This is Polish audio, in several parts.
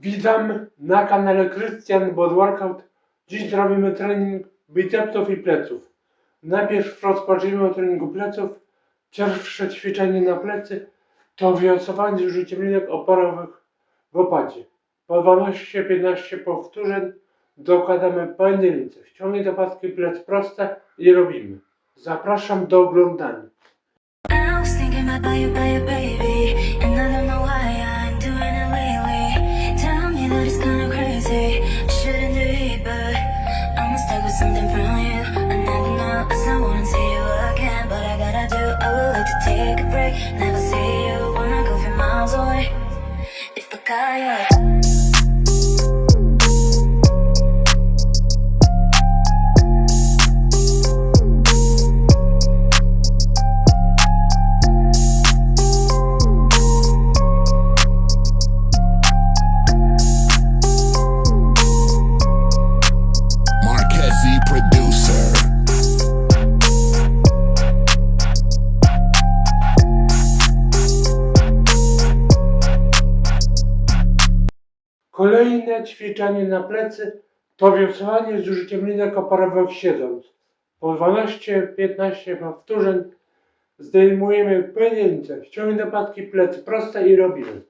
Witam na kanale Christian Bod Workout. Dziś zrobimy trening bicepsów i pleców. Najpierw rozpoczniemy od treningu pleców. Pierwsze ćwiczenie na plecy to wiosłowanie z użyciem linek oporowych w opadzie. Po 12-15 powtórzeń dokładamy pojedynce. Ściągnij do paski plec proste i robimy. Zapraszam do oglądania. Kolejne ćwiczenie na plecy to wiosłowanie z użyciem linek oporowych siedząc. Po 12-15 powtórzeń zdejmujemy płynięcie, ściągnij do patki plecy proste i robimy.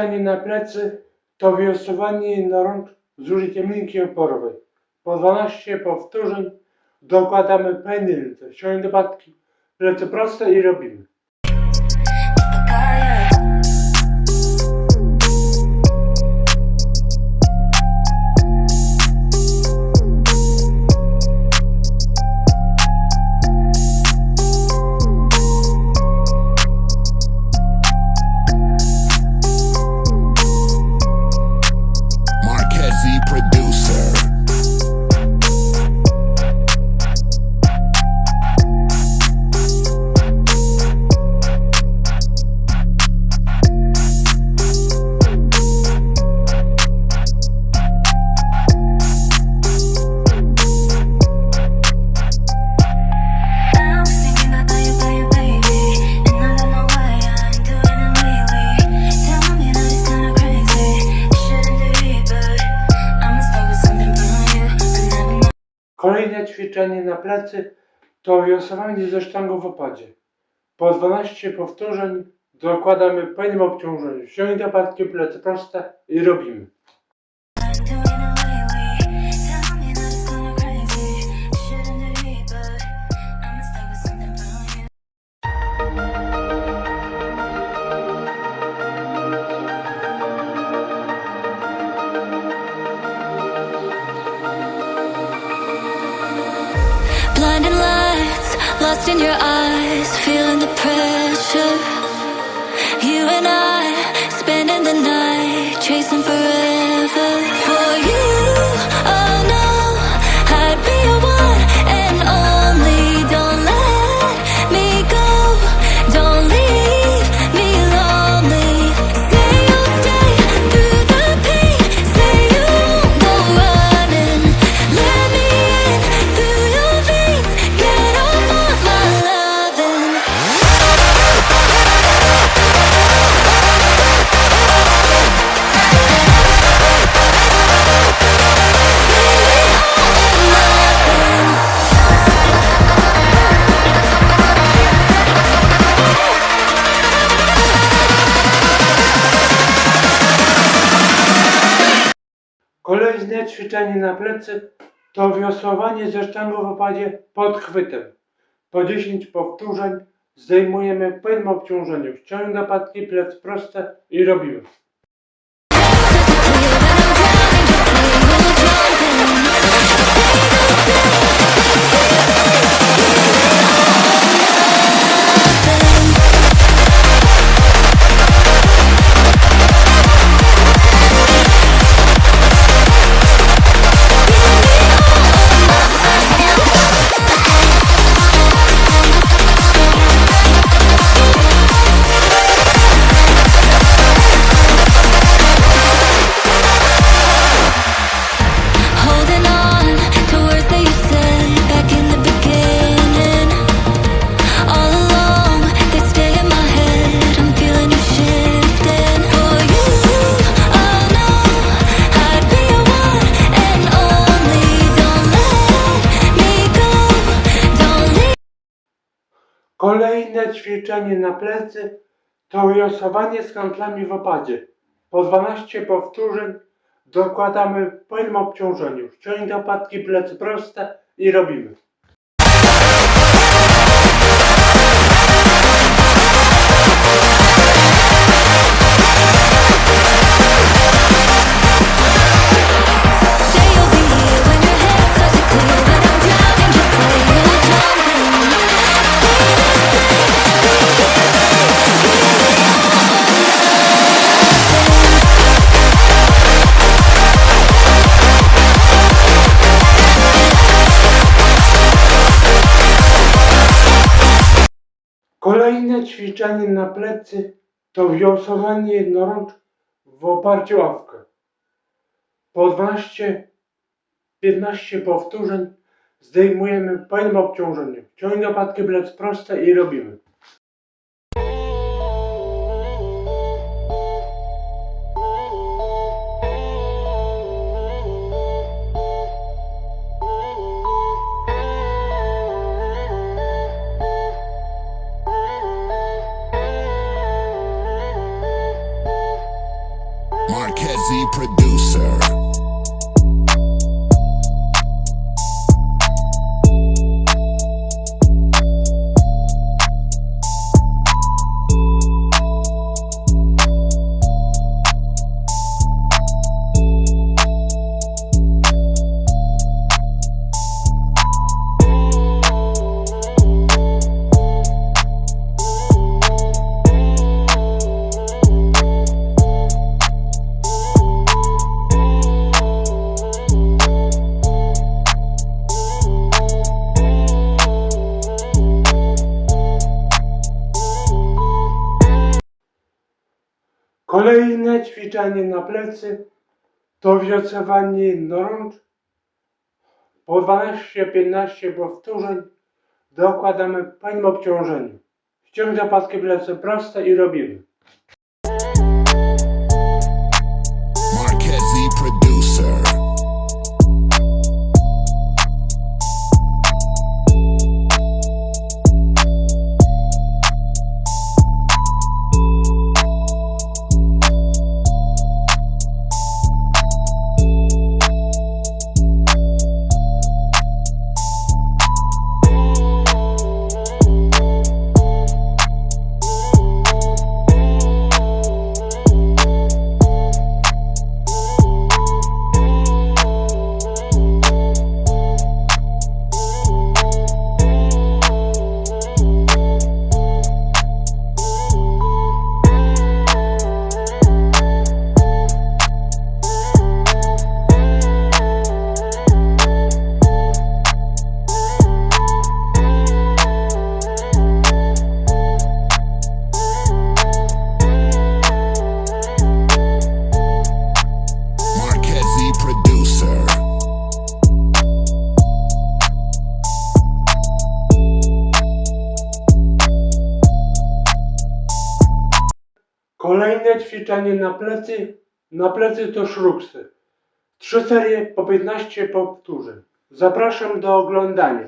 Ćwiczenie na plecy to wiosłowanie na rąk z użyciem linki oporowej. Po 12 powtórzeń dokładamy pędzelce, ściągnij do patki plecy proste i robimy. Ćwiczenie na plecy to wiosłowanie ze sztangą w opadzie. Po 12 powtórzeń dokładamy pełnym obciążeniu. Ściągnij do patki plecy proste i robimy. Blinding lights, lost in your eyes, feeling the pressure. You and I, spending the night, chasing forever. Ćwiczenie na plecy to wiosłowanie ze sztangą w opadzie pod chwytem. Po 10 powtórzeń zdejmujemy w pełnym obciążeniu. Ściąg do patki, plec proste i robimy. Kolejne ćwiczenie na plecy to wiosłowanie z kantlami w opadzie. Po 12 powtórzeń dokładamy w pełnym obciążeniu. Ściąg do patki, plecy proste i robimy. Kolejne ćwiczenie na plecy to wiosłowanie jednorącz w oparciu o ławkę. Po 12-15 powtórzeń zdejmujemy w pełnym obciążeniu. Ciąg do patki, plec proste i robimy. Marquezzi producer. Kolejne ćwiczenie na plecy to wiosłowanie jednorącz. Po 12-15 powtórzeń dokładamy pełnym obciążeniu. Ściąg do patki, plecy proste i robimy. Ćwiczenie na plecy. Na plecy to szruksy. Trzy serie po 15 powtórzeń. Zapraszam do oglądania.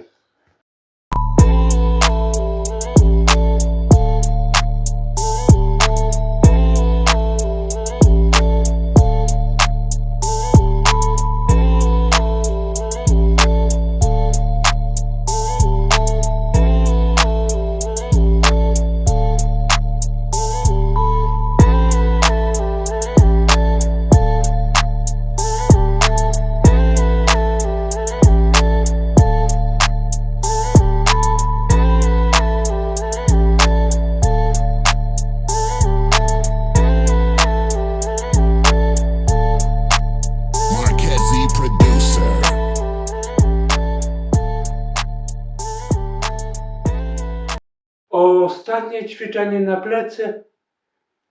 Ćwiczenie na plecy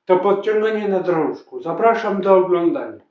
to podciąganie na drążku. Zapraszam do oglądania.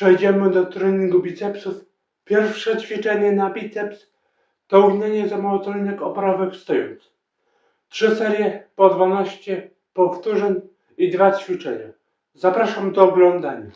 Przejdziemy do treningu bicepsów. Pierwsze ćwiczenie na biceps to ugnięcie zamałotolnych oprawek stojąc. Trzy serie po 12 powtórzeń i dwa ćwiczenia. Zapraszam do oglądania.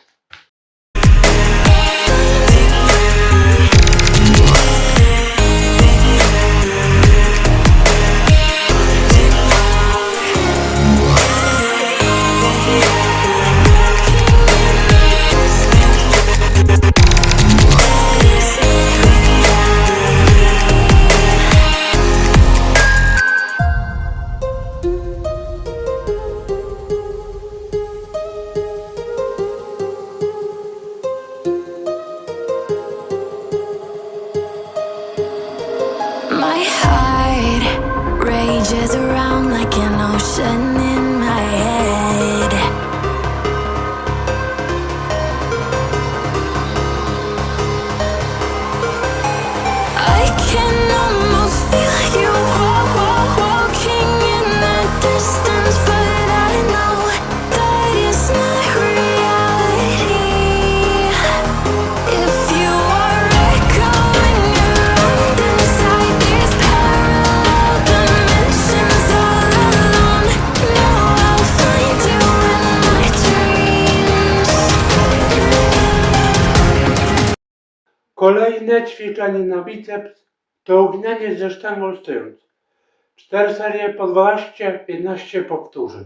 Kolejne ćwiczenie na biceps to ugnianie ze sztangą stojąc. Cztery serie po 12-15 powtórzeń.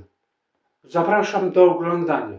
Zapraszam do oglądania.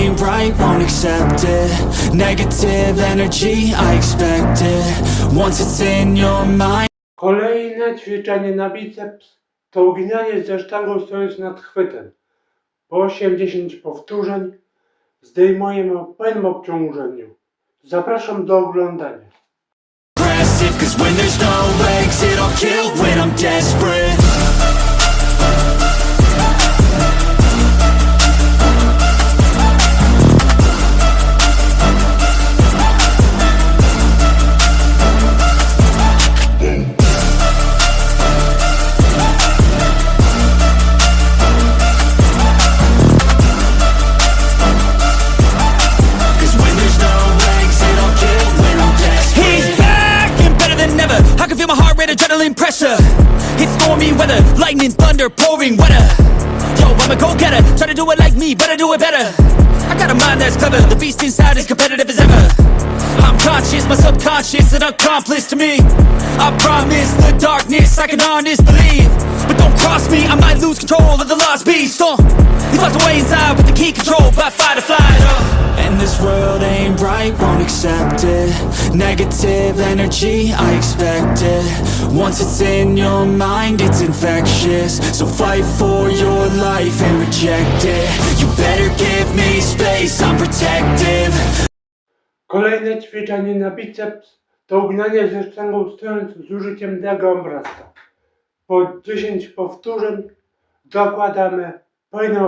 right, won't accept it Negative energy, I expect it Once it's in your mind Kolejne ćwiczenie na biceps to ugnianie ze sztangą stojąc nad chwytem. Po 80 powtórzeń zdejmujemy po pełnym obciążeniu. Zapraszam do oglądania. Cause when there's no exit I'll kill when I'm desperate my subconscious, an accomplice to me. I promise the darkness, I can honest believe. But don't cross me, I might lose control of the lost beast. Uh, he's locked away inside with the key control by fight or flight. Uh. And this world ain't right, won't accept it. Negative energy, I expect it. Once it's in your mind, it's infectious. So fight for your life and reject it. You better give me space, I'm protective. Kolejne ćwiczenie na biceps to uginanie ze sztangą stojąc z użyciem tego obrazka. Po 10 powtórzeń dokładamy po jednym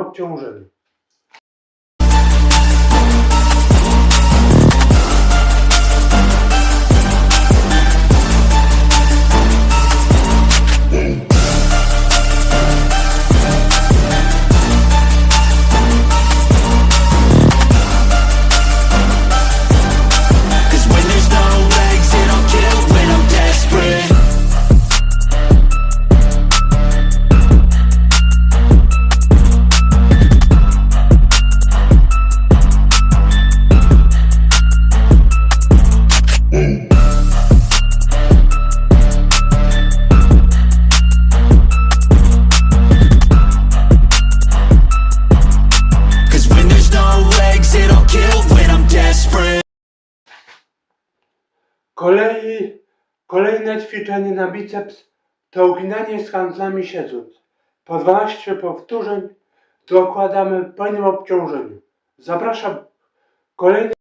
Kolejne ćwiczenie na biceps to uginanie z handlami siedząc. Po 12 powtórzeń dokładamy po jednym obciążeniu. Zapraszam kolejne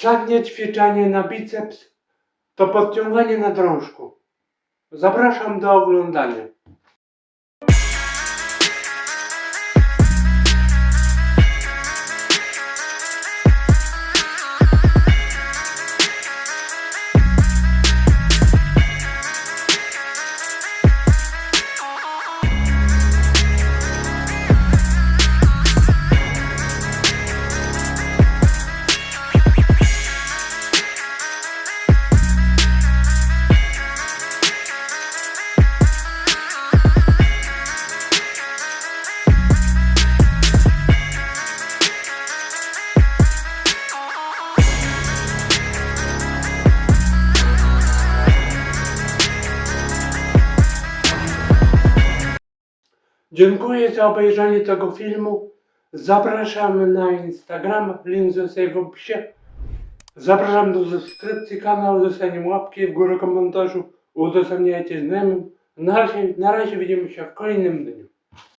Ostatnie ćwiczenie na biceps to podciąganie na drążku. Zapraszam do oglądania. Dziękuję za obejrzenie tego filmu. Zapraszamy na Instagram, link zostaje w opisie. Zapraszam do subskrypcji kanału, zostanie łapki w górę komentarzu, udostępniajcie znajomym. Na razie, na razie widzimy się w kolejnym dniu.